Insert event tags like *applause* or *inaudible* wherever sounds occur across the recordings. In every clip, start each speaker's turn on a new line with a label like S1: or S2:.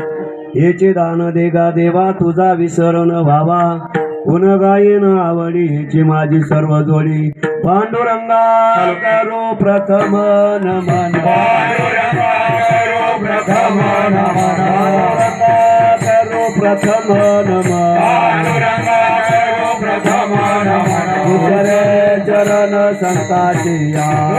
S1: हेचे दान देगा देवा तुझा विसरण व्हावा. गुण गायन आवडी हेची माझी सर्व जोडी. पांडुरंगा करो प्रथम नमन. प्रथम नमन. करो प्रथम नमन. चरण संताची या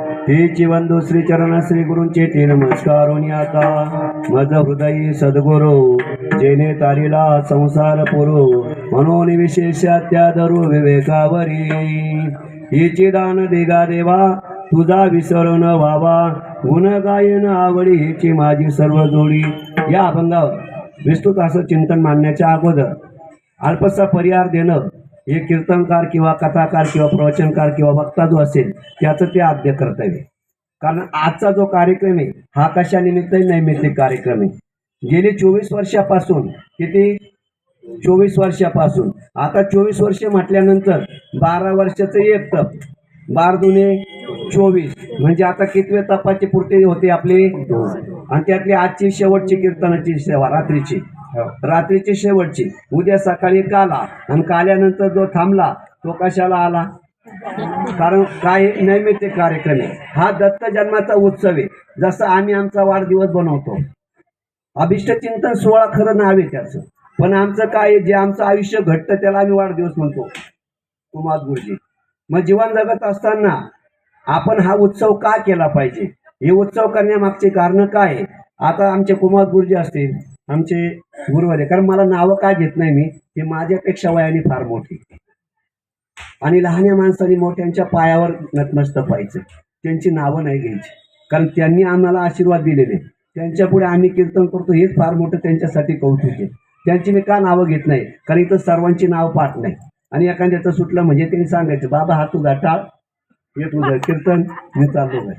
S1: हे जीवन श्री चरण श्री गुरुंचे ते नमस्कार आता. मज हृदयी सद्गुरु जेने तारीला संसार पुरो म्हणून विशेष त्या धरू विवेकावरी. हिची दान देगा देवा तुझा विसरण व्हावा. गुण गायन आवडी हिची माझी सर्व जोडी. या अभंगावर विस्तृत असं चिंतन मांडण्याच्या अगोदर अल्पसा परिहार देणं हे कीर्तनकार किंवा कथाकार किंवा प्रवचनकार किंवा वक्ता जो असेल त्याचं ते आद्य कर्तव्य कारण आजचा जो कार्यक्रम आहे हा कशा निमित्त नैमित्तिक कार्यक्रम आहे. गेली चोवीस वर्षापासून किती? चोवीस वर्षापासून. आता चोवीस वर्ष म्हटल्यानंतर बारा वर्षाचं एक तप. बार दुने चोवीस. म्हणजे आता कितवे तपाची पूर्ती होते आपली? आणि त्यातली आजची शेवटची कीर्तनाची सेवा रात्रीची. हो. रात्रीची शेवटची. उद्या सकाळी काला आणि काल्यानंतर जो थांबला तो कशाला आला? कारण काय नैमित्य कार्यक्रम आहे. हा दत्त जन्माचा उत्सव आहे. जसं आम्ही आमचा वाढदिवस बनवतो. अभिष्ट चिंतन सोहळा खरं नाव आहे त्याचं. पण आमचं काय जे आमचं आयुष्य घटतं त्याला आम्ही वाढदिवस म्हणतो. कुमार गुरुजी. मग जीवन जगत असताना आपण हा उत्सव का केला पाहिजे? हे उत्सव करण्यामागचे कारण काय आहे? आता आमचे कुमार गुरुजी असतील. आमचे गुरुवारे कारण मला नावं का घेत नाही मी? ते माझ्यापेक्षा वयाने फार मोठी. आणि लहान्या माणसाने मोठ्यांच्या पायावर नतमस्तक व्हायचं. त्यांची नावं नाही घ्यायची. कारण त्यांनी आम्हाला आशीर्वाद दिलेले. त्यांच्या पुढे आम्ही कीर्तन करतो हेच फार मोठं त्यांच्यासाठी कौतुक आहे. त्यांची मी का नावं घेत नाही? कारण इथं सर्वांची नावं पाठ नाही. आणि एखाद्याचं सुटलं म्हणजे त्यांनी सांगायचं बाबा हा तुझा टाळ हे तुझं कीर्तन मी चाललो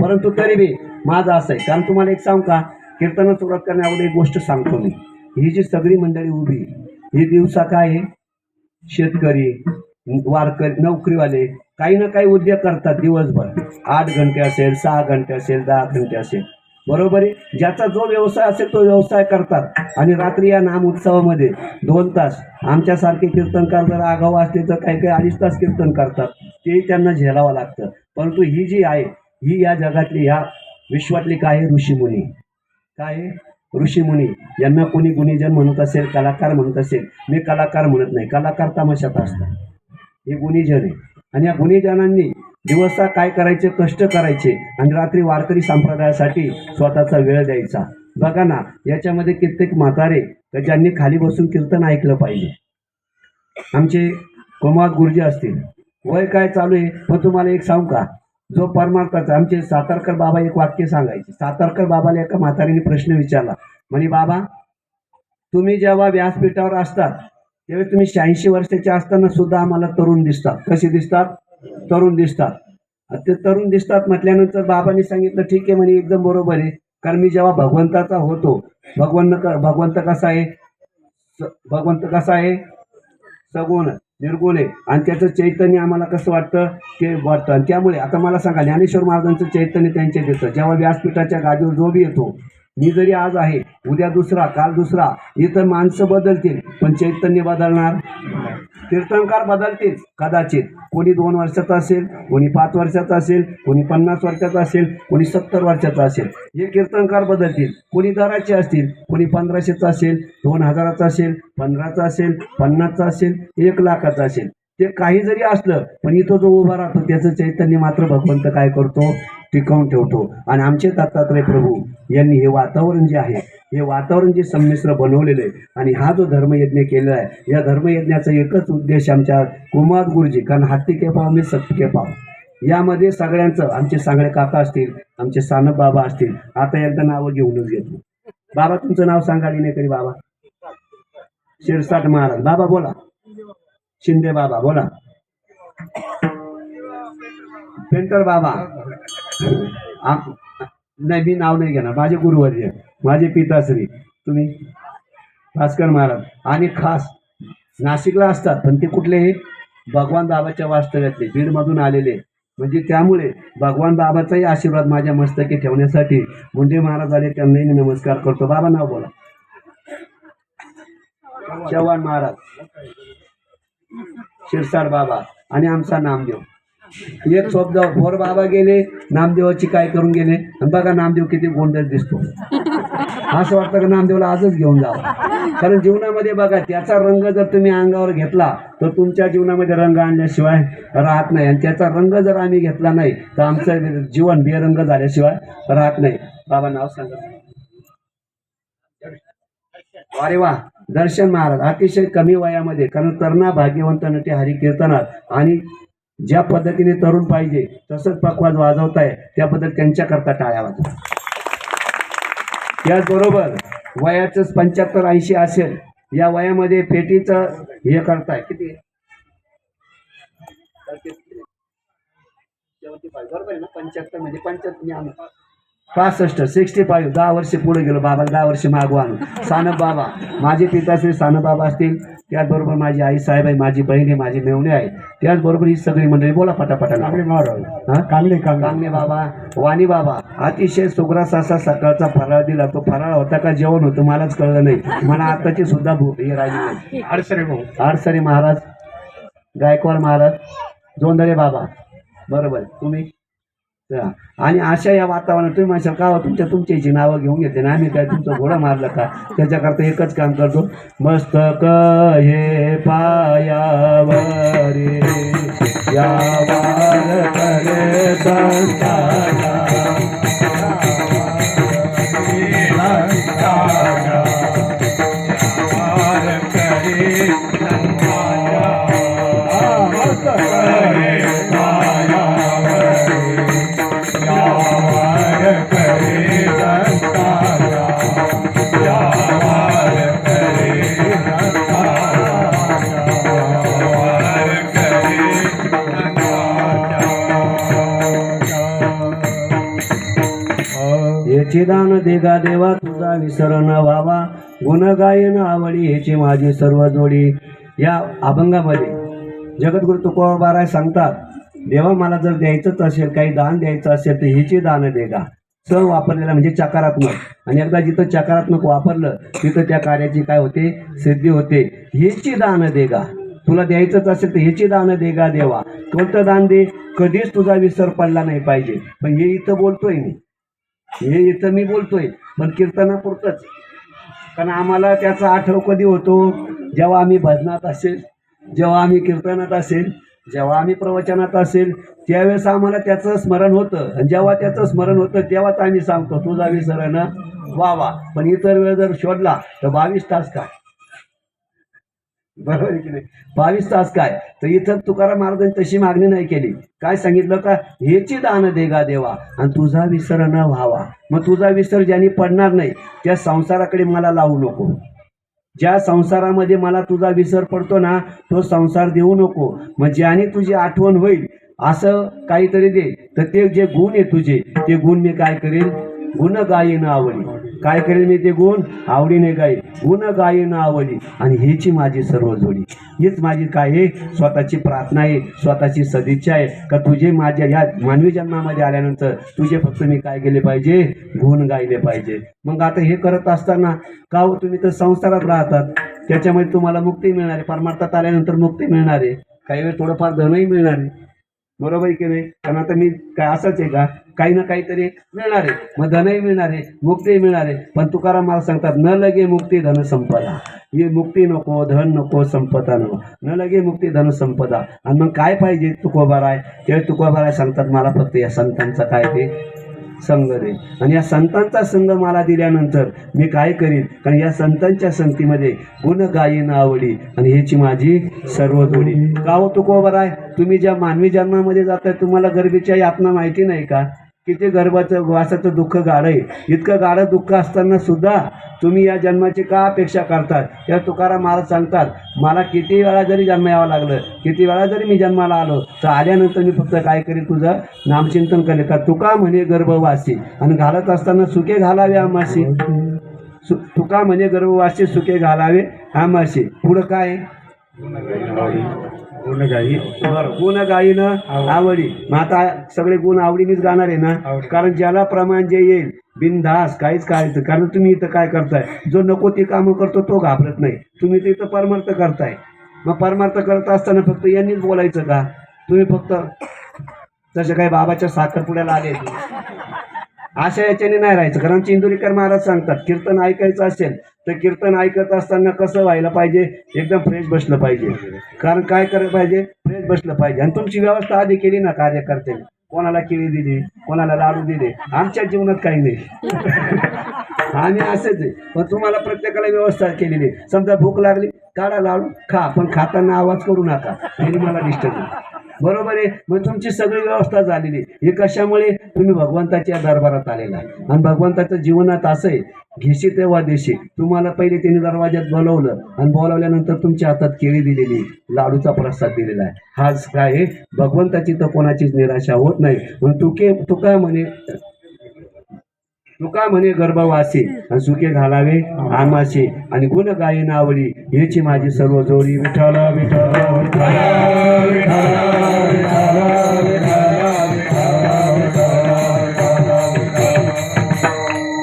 S1: परंतु तरी बी माझं असं आहे. कारण तुम्हाला एक सांगू का? कीर्तन सुरुवात करण्याअगोदर एक गोष्ट सांगतो मी. ही जी सगळी मंडळी उभी ही दिवसा काय आहे? शेतकरी वारकरी नोकरीवाले काही ना काही उद्योग करतात दिवसभर. आठ घंटे असेल सहा घंटे असेल दहा घंटे असेल. बरोबर आहे? ज्याचा जो व्यवसाय असेल तो व्यवसाय करतात. आणि रात्री या नाम उत्सवामध्ये दोन तास आमच्यासारखे कीर्तनकार जर आगाऊ असले तर काही काही अडीच तास कीर्तन करतात. ते त्यांना झेलावं लागतं. परंतु ही जी आहे ही या जगातली ह्या विश्वातली काय आहे? ऋषीमुनी काय? आहे? ऋषीमुनी यांना कोणी गुणीजन म्हणत असेल कलाकार म्हणत असेल मी कलाकार म्हणत नाही. कलाकार तमाशात असतात. हे गुणीजन आहे. आणि या गुणीजनांनी दिवसा काय करायचे कष्ट करायचे आणि रात्री वारकरी संप्रदायासाठी स्वतःचा वेळ द्यायचा. बघा ना याच्यामध्ये कित्येक म्हातारे ज्यांनी खाली बसून कीर्तन ऐकलं पाहिजे. आमचे कुमार गुरुजी असतील. वय काय चालू आहे? मग तुम्हाला एक सांगू का? जो परमार्थाचा आमचे सातारकर बाबा एक वाक्य सांगायचे. सातारकर बाबाला एका म्हातारीने प्रश्न विचारला. म्हणे बाबा तुम्ही जेव्हा व्यासपीठावर असतात त्यावेळी तुम्ही शहाऐंशी वर्षाचे असताना सुद्धा आम्हाला तरुण दिसतात. कसे दिसतात? तरुण दिसतात. ते तरुण दिसतात म्हटल्यानंतर बाबांनी सांगितलं ठीक आहे म्हणे एकदम बरोबर आहे. कारण मी जेव्हा भगवंताचा होतो भगवंत भगवंत कसा आहे? स- भगवंत कसा आहे? सगुण. निर्गुण आहे. आणि त्याचं चैतन्य आम्हाला कसं वाटतं? ते वाटतं. आणि त्यामुळे आता मला सांगा ज्ञानेश्वर महाराजांचं चैतन्य त्यांच्या देतं. जेव्हा व्यासपीठाच्या गादीवर जो बी येतो मी जरी आज आहे उद्या दुसरा काल दुसरा इतर माणसं बदलतील पण चैतन्य बदलणार? कीर्तनकार बदलतील कदाचित. कोणी दोन वर्षाचा असेल कोणी पाच वर्षाचा असेल कोणी पन्नास वर्षाचा असेल कोणी सत्तर वर्षाचा असेल. हे कीर्तनकार बदलतील. कोणी दराचे असतील कोणी पंधराशेचा असेल दोन हजाराचा असेल पंधराचा असेल पन्नासचा असेल एक लाखाचा असेल. ते काही जरी असलं पण इथं जो उभा राहतो त्याचं चैतन्य मात्र भगवंत काय करतो? टिकवून ठेवतो. आणि आमचे दत्तात्रय प्रभू यांनी हे वातावरण जे आहे हे वातावरण जे संमिश्र बनवलेलं आहे आणि हा जो धर्मयज्ञ केलेला आहे या धर्मयज्ञाचा एकच उद्देश आमच्या कुमार गुरुजी कारण हत्ती के पाव मी सत्य के पाव. यामध्ये सगळ्यांचं आमचे सांगळे काका असतील आमचे सानप बाबा असतील आता एकदा नावं घेऊनच घेतो. बाबा तुमचं नाव सांगा नाही तरी बाबा. शिरसाट महाराज. बाबा बोला. शिंदे बाबा बोला. पेंटर बाबा. नाही मी नाव नाही घेणार. माझे गुरुवर्य माझे पिताश्री. तुम्ही भास्कर महाराज. आणि खास नाशिकला असतात पण ते कुठले भगवान बाबाच्या वास्तव्यातले बीडमधून आलेले म्हणजे त्यामुळे भगवान बाबाचाही आशीर्वाद माझ्या मस्तकी ठेवण्यासाठी मुंडे महाराज आले त्यांनाही मी नमस्कार करतो. बाबा नाव बोला. चव्हाण महाराज. शिरसाड बाबा. आणि आमचा नामदेव एक शब्द भोर बाबा गेले नामदेवाची काय करून गेले? आणि बघा नामदेव किती गोंधळ दिसतो. असं वाटतं का नामदेवला आजच घेऊन जावं कारण जीवनामध्ये बघा त्याचा रंग जर तुम्ही अंगावर घेतला तर तुमच्या जीवनामध्ये रंग आणल्याशिवाय राहत नाही. आणि त्याचा रंग जर आम्ही घेतला नाही तर आमचं जीवन बेरंग झाल्याशिवाय राहत नाही. बाबा नाव सांगा. अरे वा दर्शन महाराज. अतिशय कमी वयामध्ये कारण तरुणा भाग्यवंत नटे हरिकीर्तनात आणि ज्या पद्धतीने तरुण पाहिजे तसंच पकवान वाजवताय त्याबद्दल त्यांच्याकरता टाळ्या वाजवा. त्याचबरोबर वयाचं पंच्याहत्तर ऐंशी असेल या वयामध्ये पेटीचं हे करताय. किती? बरोबर आहे ना? पंच्याहत्तर म्हणजे पंच्याहत्तर म्हणजे पासष्ट सिक्स्टी फाईव्ह दहा वर्ष पुढे गेलो बाबा दहा वर्ष मागवा आणून. सानप बाबा माझे पिताश्री सानप बाबा असतील त्याचबरोबर माझी आई साहेब आहे माझी बहीण आहे माझी मेवणे आहे त्याचबरोबर ही सगळी मंडळी बोला पटापटा हा? कांगणे कांगणे. बाबा वाणी बाबा अतिशय सुग्रास असा सकाळचा फराळ दिला. तो फराळ होता का जेवण होतं मलाच कळलं नाही. मला आताची सुद्धा भूक हे राहिली
S2: अडसरे भाऊ.
S1: आडसरे महाराज गायकवाड महाराज जोंधळे बाबा. बरोबर. तुम्ही. आणि अशा या वातावरणात तुम्ही म्हणशाल का तुमच्या तुमच्याची नावं घेऊन घेते ना आम्ही काय तुमचं घोडा मारलं का? त्याच्याकरता एकच काम करतो मस्तक हे पायावरे या याचे दान देगा देवा तुझा विसर न व्हावा. गुण गायन आवडी ह्याची माझी सर्व जोडी. या अभंगामध्ये जगद्गुरु तुकोबाराय सांगतात देवा मला जर द्यायचंच असेल काही दान द्यायचं असेल तर हिची दान देगा. स वापरलेला म्हणजे चकारात्मक. आणि एकदा जिथं चकारात्मक वापरलं तिथं त्या कार्याची काय होते? सिद्धी होते. हिची दान देगा. तुला द्यायचंच असेल तर ह्याची दान देगा देवा. कोणतं दान दे? कधीच तुझा विसर पडला नाही पाहिजे. पण हे इथं बोलतोय मी. हे इथं मी बोलतोय पण कीर्तनापुरतंच. कारण आम्हाला त्याचा आठव कधी होतो? जेव्हा आम्ही भजनात असेल जेव्हा आम्ही कीर्तनात असेल जेव्हा आम्ही प्रवचनात असेल त्यावेळेस आम्हाला त्याचं स्मरण होतं. आणि जेव्हा त्याचं स्मरण होतं तेव्हाच आम्ही सांगतो तुझा विसरण वा वा. पण इतर वेळ जर शोधला तर बावीस तास काय? बरोबर आहे की नाही? बावीस तास काय? तर इथं तुकाराम महाराजांनी तशी मागणी नाही केली. काय सांगितलं का? हेची दान देगा देवा आणि तुझा विसर न व्हावा. मग तुझा विसर ज्याने पडणार नाही त्या संसाराकडे मला लावू नको. ज्या संसारामध्ये मला तुझा विसर पडतो ना तो संसार देऊ नको. मग ज्याने तुझी आठवण होईल असं काहीतरी दे. तर ते जे गुण आहे तुझे ते गुण मी काय करेल गुण गायीन आवडी काय करेल मी ते गुण? आवडीने गाई गुण गायीन आवडी. आणि हीची माझी सर्व जोडी. हीच माझी काय आहे स्वतःची प्रार्थना आहे स्वतःची सदिच्छा आहे. का तुझे माझ्या या मानवी जन्मामध्ये आल्यानंतर तुझे फक्त मी काय केले पाहिजे? गुण गायले पाहिजे. मग आता हे करत असताना का हो तुम्ही तर संसारात राहतात? त्याच्यामध्ये तुम्हाला मुक्ती मिळणार आहे. परमार्थात आल्यानंतर मुक्ती मिळणार आहे. काही वेळ थोडंफार धनही मिळणार आहे. बरोबर आहे की नाही? कारण आता मी काय असंच आहे का? काही ना काहीतरी मिळणार आहे. मग धनही मिळणार आहे मुक्तीही मिळणार आहे. पण तुकाराम मला सांगतात न लगे मुक्ती धन संपदा. ही मुक्ती नको धन नको संपदा नको. न लगे मुक्ती धन संपदा. आणि मग काय पाहिजे तुकोबाराय? ते तुकोबाराय सांगतात मला फक्त या संतांचं काय ते संघ दे आणि या संतांचा संघ मला दिल्यानंतर मी काय करीन? कारण या संतांच्या संगतीमध्ये गुण गायीन आवडी आणि ह्याची माझी सर्व जोडी का हो तुकोबर आहे तुम्ही ज्या मानवी जन्मामध्ये जाताय तुम्हाला गरबीच्या यातना माहिती नाही का? किती गर्भाचं वासाचं दुःख गाढ आहे. इतकं गाढं दुःख असताना सुद्धा तुम्ही या जन्माची का अपेक्षा करतात? त्या तुकाराम महाराज सांगतात मला किती वेळा जरी जन्म यावं लागलं किती वेळा जरी मी जन्माला आलो तर आल्यानंतर मी फक्त काय करेन तुझं नामचिंतन करेन. का तुका म्हणे गर्भवासी आणि घालत असताना सुके घालावे आमाशी सु तुका म्हणे गर्भवासी सुके घालावे आमाशी पुढं काय?
S2: पूर्ण गाई
S1: बरं गुण गायीनं आवडी. मग आता सगळे गुण आवडीनेच गाणार आहे ना. कारण ज्याला प्रमाण जे येईल बिनधास काहीच काय कारण तुम्ही इथं काय करताय? जो नको ते कामं करतो तो घाबरत नाही. तुम्ही तर इथं परमार्थ करताय. मग परमार्थ करत असताना फक्त यांनीच बोलायचं का? तुम्ही फक्त जसे काही बाबाच्या साखरपुड्याला आले अशा याच्याने नाही राहायचं. कारण चिंदुरीकर महाराज सांगतात कीर्तन ऐकायचं असेल तर कीर्तन ऐकत असताना कसं व्हायला पाहिजे? एकदम फ्रेश बसलं पाहिजे. कारण काय करायला पाहिजे? फ्रेश बसलं पाहिजे. आणि तुमची व्यवस्था आधी केली ना कार्यकर्त्यांनी कोणाला केळी दिली कोणाला लाडू दिले आमच्या जीवनात काही नाही. *laughs* आम्ही असेच आहे. पण तुम्हाला प्रत्येकाला व्यवस्था केलेली समजा भूक लागली काढा लाडू खा. पण खाताना आवाज करू नका. हे मला डिस्टर्ब बरोबर आहे? मग तुमची सगळी व्यवस्था झालेली हे कशामुळे? तुम्ही भगवंताच्या दरबारात आलेला आहे. आणि भगवंताचं जीवनात असं आहे घेशी तेव्हा देशी. तुम्हाला पहिले त्यांनी दरवाज्यात बोलवलं आणि बोलावल्यानंतर तुमच्या हातात केळी दिलेली लाडूचा प्रसाद दिलेला आहे. हाच काय आहे? भगवंताची तर कोणाचीच निराशा होत नाही. म्हणून तुके तुका म्हणे तुका म्हणे गर्भवासी आणि सुखे घालावे आमाशी आणि गुण गायीन आवडी याची माझी सर्व जोडी विठ्ठल विठ्ठल विठ्ठल.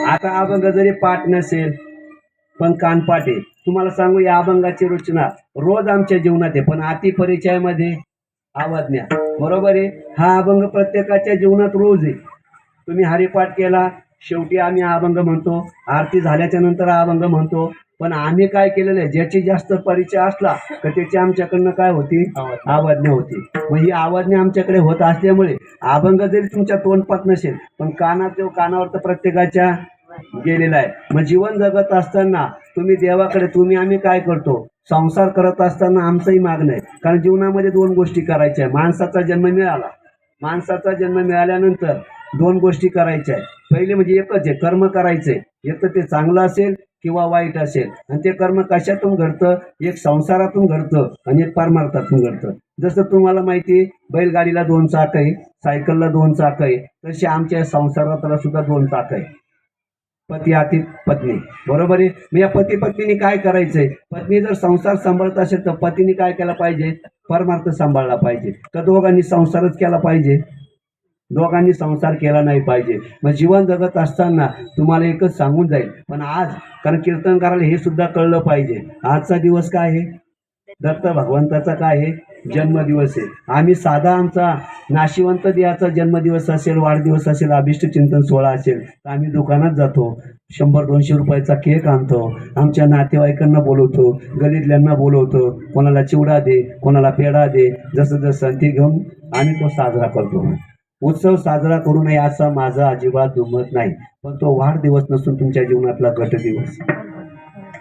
S1: आता अभंग जरी पाठ नसेल पण कानपाठ आहे तुम्हाला सांगू या अभंगाची रचना रोज आमच्या जीवनात आहे पण अति परिचयामध्ये आवाज्ञा बरोबर आहे? हा अभंग प्रत्येकाच्या जीवनात रोज आहे. तुम्ही हरिपाठ केला शेवटी आम्ही हा अभंग म्हणतो आरती झाल्याच्यानंतर हा अभंग म्हणतो. पण आम्ही काय केलेलं आहे? ज्याची जास्त परिचय असला तर त्याची आमच्याकडनं काय होती? आवाज्ञा होती मग ही आवाज्ञा आमच्याकडे होत असल्यामुळे अभंग जरी तुमच्या तोंडपात नसेल पण कानात कानावर तर प्रत्येकाच्या गेलेला आहे. मग जीवन जगत असताना तुम्ही देवाकडे तुम्ही आम्ही काय करतो? संसार करत असताना आमचंही मागणं आहे. कारण जीवनामध्ये दोन गोष्टी करायच्या माणसाचा जन्म मिळाला. माणसाचा जन्म मिळाल्यानंतर दोन गोष्टी करायच्या आहे पहिले म्हणजे एकच आहे कर्म करायचंय. एक तर ते चांगलं असेल किंवा वाईट असेल. आणि ते कर्म कशातून घडतं? एक संसारातून घडतं आणि एक परमार्थातून घडतं. जसं तुम्हाला माहिती आहे, बैलगाडीला दोन चाक आहे सायकलला दोन चाक आहे तसे आमच्या संसारातला सुद्धा दोन चाक आहे. पती अति पत्नी. बरोबर आहे? मग या पती पत्नीने काय करायचंय? पत्नी जर संसार सांभाळत असेल तर पतीने काय केला पाहिजे? परमार्थ सांभाळला पाहिजे. तर दोघांनी संसारच केला पाहिजे. दोघांनी संसार केला नाही पाहिजे. मग जीवन जगत असताना तुम्हाला एकच सांगून जाईल. पण आज कारण कीर्तन करायला हे सुद्धा कळलं पाहिजे. आजचा दिवस काय आहे? दत्त भगवंताचा काय आहे? जन्मदिवस आहे. आम्ही साधा आमचा नाशिवंत देहाचा जन्मदिवस असेल वाढदिवस असेल अभिष्ट चिंतन सोहळा असेल तर आम्ही दुकानात जातो. शंभर दोनशे रुपयाचा केक आणतो. आमच्या नातेवाईकांना बोलवतो. गलीतल्यांना बोलवतो. कोणाला चिवडा दे कोणाला पेढा दे जसं जसं ती घेऊन आम्ही तो साजरा करतो. उत्सव साजरा करू नये असं माझं अजिबात दुमत नाही. पण तो वाढदिवस नसून तुमच्या जीवनातला गट दिवस.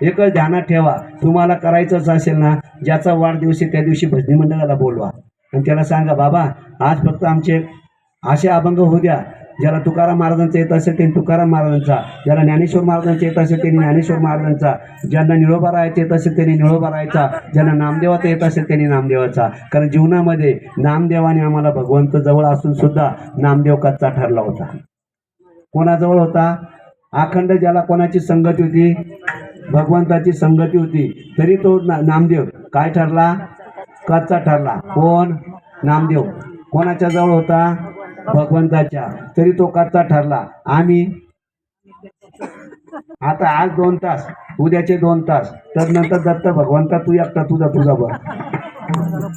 S1: एकच ध्यानात ठेवा. तुम्हाला करायचंच असेल ना ज्याचा वाढदिवस आहे त्या दिवशी भजनी मंडळाला बोलवा. आणि त्याला सांगा बाबा आज फक्त आमचे असे अभंग होऊ द्या. ज्याला तुकाराम महाराजांचा येत असेल त्यांनी तुकाराम महाराजांचा. ज्याला ज्ञानेश्वर महाराजांचा येत असेल त्यांनी ज्ञानेश्वर महाराजांचा. ज्यांना निळोबा राहायचा येत असेल त्यांनी निळोबा राहायचा. ज्यांना नामदेवाचा येत असेल त्यांनी नामदेवाचा. कारण जीवनामध्ये नामदेवाने आम्हाला भगवंत जवळ असून सुद्धा नामदेव कच्चा ठरला होता. कोणाजवळ होता? अखंड ज्याला कोणाची संगती होती? भगवंताची संगती होती. तरी तो ना- नामदेव काय ठरला? कच्चा ठरला. कोण? नामदेव. कोणाच्या जवळ होता? भगवंताच्या. तरी तो कच्चा ठरला. आम्ही आता आज दोन तास. उद्याचे दोन तास. तर नंतर दत्त भगवंता तू एकटा तुझा तुझा बघ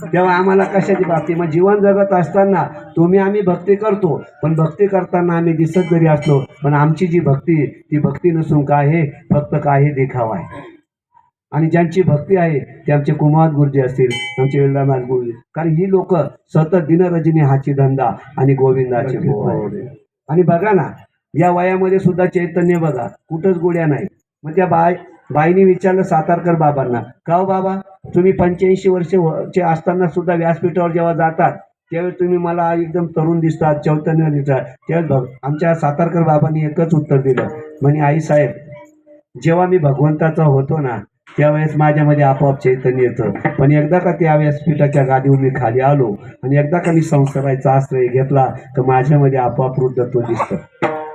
S1: तेव्हा आम्हाला कशाची बाबती? मग जीवन जगत असताना तुम्ही आम्ही भक्ती करतो. पण भक्ती करताना आम्ही दिसत जरी असलो पण आमची जी भक्ती ती भक्ती नसून काय आहे फक्त काय हे देखावा आहे आणि ज्यांची भक्ती आहे ते आमचे कुमार गुरुजी असतील आमचे वेल्लानाथ गुरुजी. कारण ही लोक सतत दिनरजनी हाची धंदा आणि गोविंदाचे बोल आणि बघा ना या वयामध्ये सुद्धा चैतन्य बघा कुठंच गोड्या नाही. मग त्या बाय बाईने विचारलं सातारकर बाबांना का हो बाबा तुम्ही पंच्याऐंशी वर्ष असताना सुद्धा व्यासपीठावर जेव्हा जातात त्यावेळी तुम्ही मला एकदम तरुण दिसतात चैतन्य दिसतात. त्यावेळेस भग आमच्या सातारकर बाबांनी एकच उत्तर दिलं. म्हणे आई साहेब जेव्हा मी भगवंताचा होतो ना त्यावेळेस माझ्यामध्ये आपोआप चैतन्य येतं. पण एकदा का त्या व्यासपीठाच्या गादीवर मी खाली आलो आणि एकदा का मी संसाराचा आश्रय घेतला तर माझ्यामध्ये आपोआप वृद्धत्व दिसतं.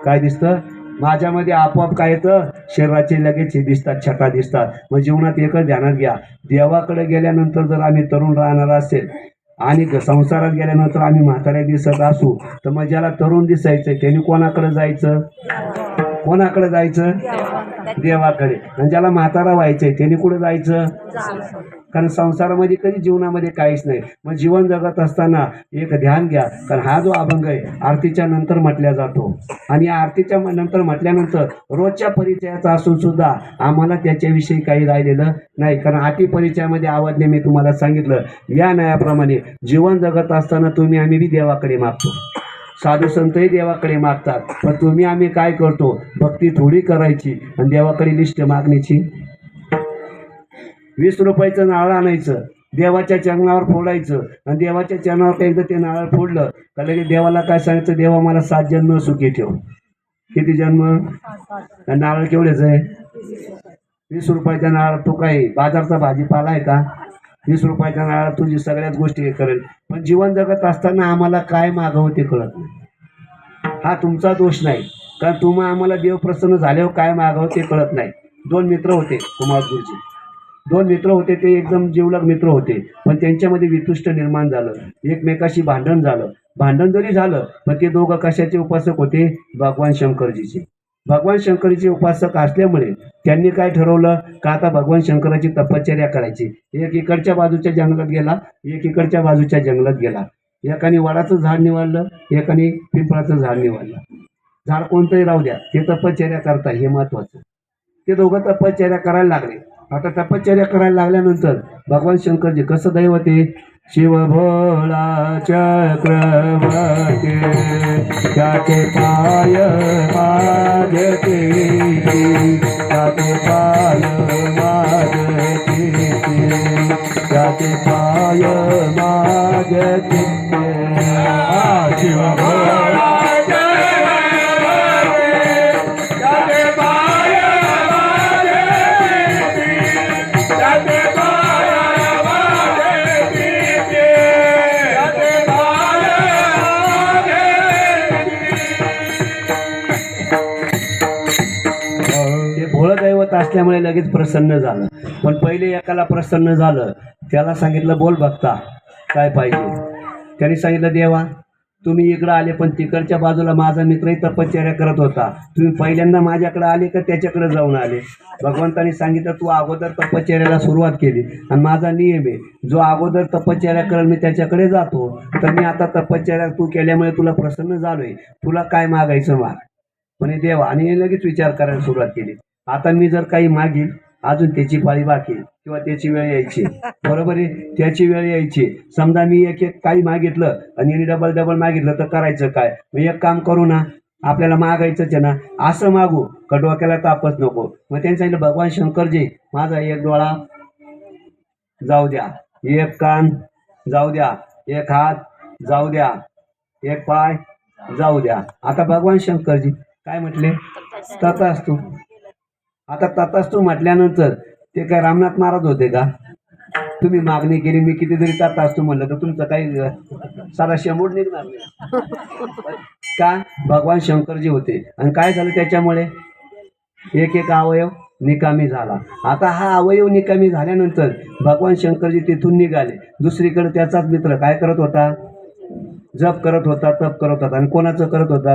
S1: काय दिसतं? माझ्यामध्ये आपोआप काय येतं? शरीराचे लगेच हे दिसतात छटा दिसतात. मग जीवनात एकच ध्यानात घ्या. देवाकडे गेल्यानंतर जर आम्ही तरुण राहणार असेल आणि संसारात गेल्यानंतर आम्ही म्हाताऱ्या दिसत असू तर मग ज्याला तरुण दिसायचं त्यांनी कोणाकडे जायचं? कोणाकडे जायचं? देवाकडे. आणि ज्याला म्हातारा व्हायचंय त्यांनी कुठे जायचं? कारण संसारामध्ये कधी जीवनामध्ये काहीच नाही. मग जीवन जगत असताना एक ध्यान घ्या. कारण हा जो अभंग आहे आरतीच्या नंतर म्हटल्या जातो. आणि या आरतीच्या नंतर म्हटल्यानंतर रोजच्या परिचयाचा असून सुद्धा आम्हाला त्याच्याविषयी काही राहिलेलं नाही. कारण अति परिचयामध्ये आवाजने मी तुम्हाला सांगितलं या न्यायाप्रमाणे जीवन जगत असताना तुम्ही आम्ही बी देवाकडे मागतो. साधू संतही देवाकडे मागतात. पण तुम्ही आम्ही काय करतो? भक्ती थोडी करायची. आणि देवाकडे लिस्ट मागण्याची. वीस रुपयाचं नारळ आणायचं. देवाच्या चरणावर फोडायचं. आणि देवाच्या चरणावर एकदा ते नारळ फोडलं. का लगेच देवाला काय सांगायचं? देवा मला सात जन्म सुखी ठेव. किती जन्म? आणि नारळ केवढेच आहे? वीस रुपयाचा नारळ तो काय बाजारचा भाजीपाला आहे का? वीस रुपयाच्या नारळ तुझी सगळ्याच गोष्टी हे करेल. पण जीवन जगत असताना आम्हाला काय मागावं ते कळत नाही. हा तुमचा दोष नाही. कारण तुम्हा आम्हाला देव प्रसन्न झाल्यावर काय मागावं ते कळत नाही. दोन मित्र होते कुमार गुरुजी दोन मित्र होते ते एकदम जीवलग मित्र होते. पण त्यांच्यामध्ये वितुष्ट निर्माण झालं. एकमेकाशी भांडण झालं. भांडण जरी झालं पण ते दोघं कशाचे उपासक होते? भगवान शंकरजीचे. भगवान शंकरीचे उपासक असल्यामुळे त्यांनी काय ठरवलं? का आता भगवान शंकराची तपश्चर्या करायची? एक इकडच्या बाजूच्या जंगलात गेला एक इकडच्या बाजूच्या जंगलात गेला. एकाने वडाचं झाड निवडलं एकाने पिंपळाचं झाड निवडलं. झाड कोणतंही राहू द्या ते तपश्चर्या करता हे महत्वाचं. ते दोघं तपश्चर्या करायला लागले. आता तपश्चर्या करायला लागल्यानंतर भगवान शंकरजी कसं दैवत आहे? शिव भोळा चक्रवर्ती त्याचे पाय माझते त्याचे पाय माझते त्याचे पाय माझते लगेच प्रसन्न झालं. पण पहिले एकाला प्रसन्न झालं. त्याला सांगितलं बोल बघता काय पाहिजे? त्याने सांगितलं देवा तुम्ही इकडं आले पण तिकडच्या बाजूला माझा मित्रही तपश्चर्या करत होता. तुम्ही पहिल्यांदा माझ्याकडे आले का त्याच्याकडे जाऊन आले? भगवंतानी सांगितलं तू अगोदर तपश्चर्याला सुरुवात केली. आणि माझा नियम आहे जो अगोदर तपश्चर्या करेल मी त्याच्याकडे जातो. तर मी आता तपश्चर्या तू केल्यामुळे तुला प्रसन्न झालोय. तुला काय मागायचं माग? म्हणे देवा आणि लगेच विचार करायला सुरुवात केली. आता मी जर काही मागील अजून त्याची पाळी बाकी किंवा त्याची वेळ यायची *laughs* बरोबर आहे? त्याची वेळ यायची समजा मी एक एक काही मागितलं आणि यांनी डबल डबल मागितलं तर करायचं काय? मग एक काम करू ना. आपल्याला मागायचंच आहे ना. असं मागू. का डोक्याला तापच नको. मग त्यांनी सांगितलं भगवान शंकरजी माझा एक डोळा जाऊ द्या. एक कान जाऊ द्या. एक हात जाऊ द्या. एक पाय जाऊ द्या. आता भगवान शंकरजी काय म्हटले? तथास्तू आता तातास्तू म्हटल्यानंतर ते काय रामनाथ महाराज होते का? तुम्ही मागणी केली मी कितीतरी तातास्तू म्हणलं तर तुमचं काही सारा शेमूड निघणार नाही. का? भगवान शंकरजी होते. आणि काय झालं त्याच्यामुळे? एक एक अवयव निकामी झाला. आता हा अवयव निकामी झाल्यानंतर भगवान शंकरजी तिथून निघाले. दुसरीकडे त्याचाच मित्र काय करत होता? जप करत होता तप करत होता. आणि कोणाचं करत होता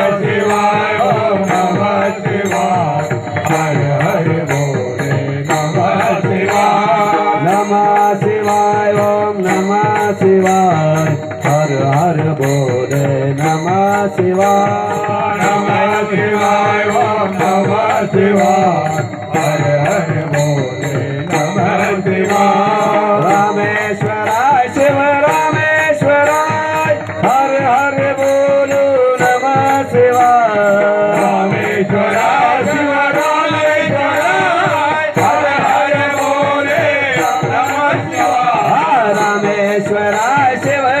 S1: ईश्वरा शिव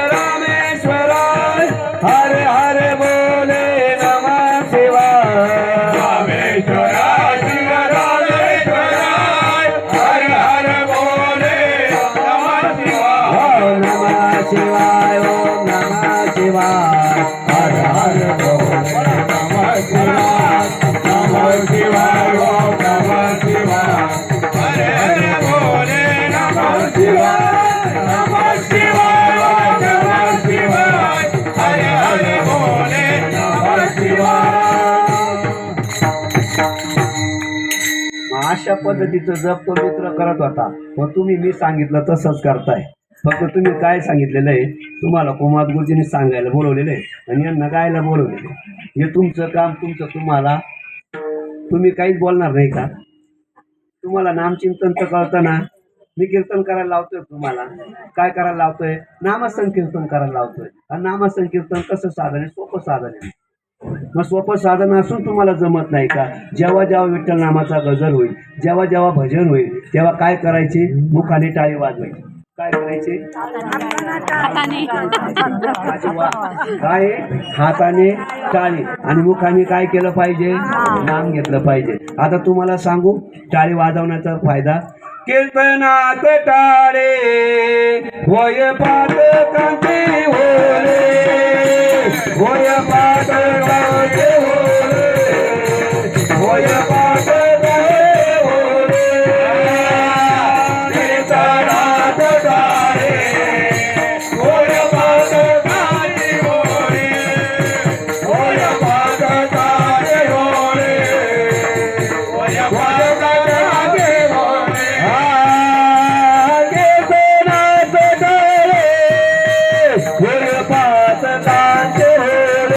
S1: पद्धतीचं जप तो मित्र करत होता. व तुम्ही मी सांगितलं तसंच करताय. फक्त तुम्ही काय सांगितलेलं आहे तुम्हाला कुमार गुरुजींनी सांगायला बोलवलेलं आहे आणि यांना गायला बोलवलेलं आहे. हे तुमचं काम तुमचं तुम्हाला. तुम्ही काहीच बोलणार नाही का? तुम्हाला नामचिंतन तर कळतं ना? मी कीर्तन करायला लावतोय तुम्हाला. काय करायला लावतोय? नामसंकीर्तन करायला लावतोय. आणि नामसंकीर्तन कसं साधन आहे? सोपं साधन आहे. मग सोपं साधन असून तुम्हाला जमत नाही का? जेव्हा जेव्हा विठ्ठल नामाचा गजर होईल जेव्हा जेव्हा भजन होईल तेव्हा काय करायचे? मुखाने टाळी वाजवायची. काय करायचे अजिबा. काय? हाताने टाळी. आणि मुखाने काय केलं पाहिजे? नाम घेतलं पाहिजे. आता तुम्हाला सांगू टाळी वाजवण्याचा फायदा कीर्तनात टाळे वय पात कांती होले वय पात कांती होले वय